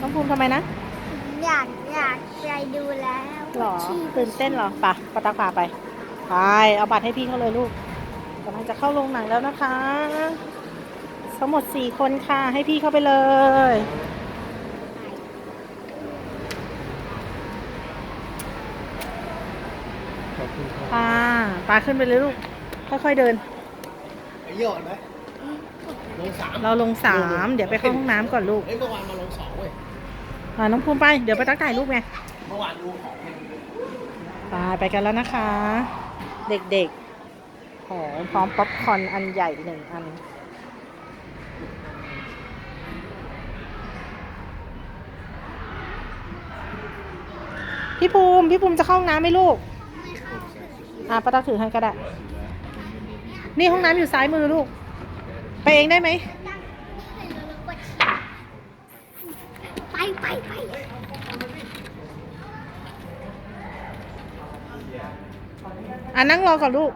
น้องภูมิทำไมนะ อยากอยากไปดูแล้วหรอที่ตื่นเต้นเหรอปะปะตักพาไปไปเอาบัตรให้พี่เขาเลยลูกกำลังจะเข้าโรงหนังแล้วนะคะทั้งหมดสี่คนค่ะให้พี่เข้าไปเลยขอบคุณครับค่ะปาขึ้นไปเลยลูก ค่อยๆเดินไปเยี่ยวกันไหมลงสามเราลงสาม เดี๋ยวไปเข้าห้องน้ำก่อนลูกเฮ้ยเมื่อวานมาลงสองเว้ย อ่าน้องภูมิไป เดี๋ยวไปตักถ่ายรูปไงเมื่อวานดูของไปไปกันแล้วนะคะ เด็กๆโหพร้อมป๊อปคอร์นอันใหญ่หนึ่งอันพี่ภูมิ พี่ภูมิจะเข้าห้องน้ำไหมลูก อะป้าตักถือให้ก็ได้ นี่ห้องน้ำอยู่ซ้ายมือลูก ไปเองได้ไหม ไป ไปไปอะนั่งรอก่อนลูก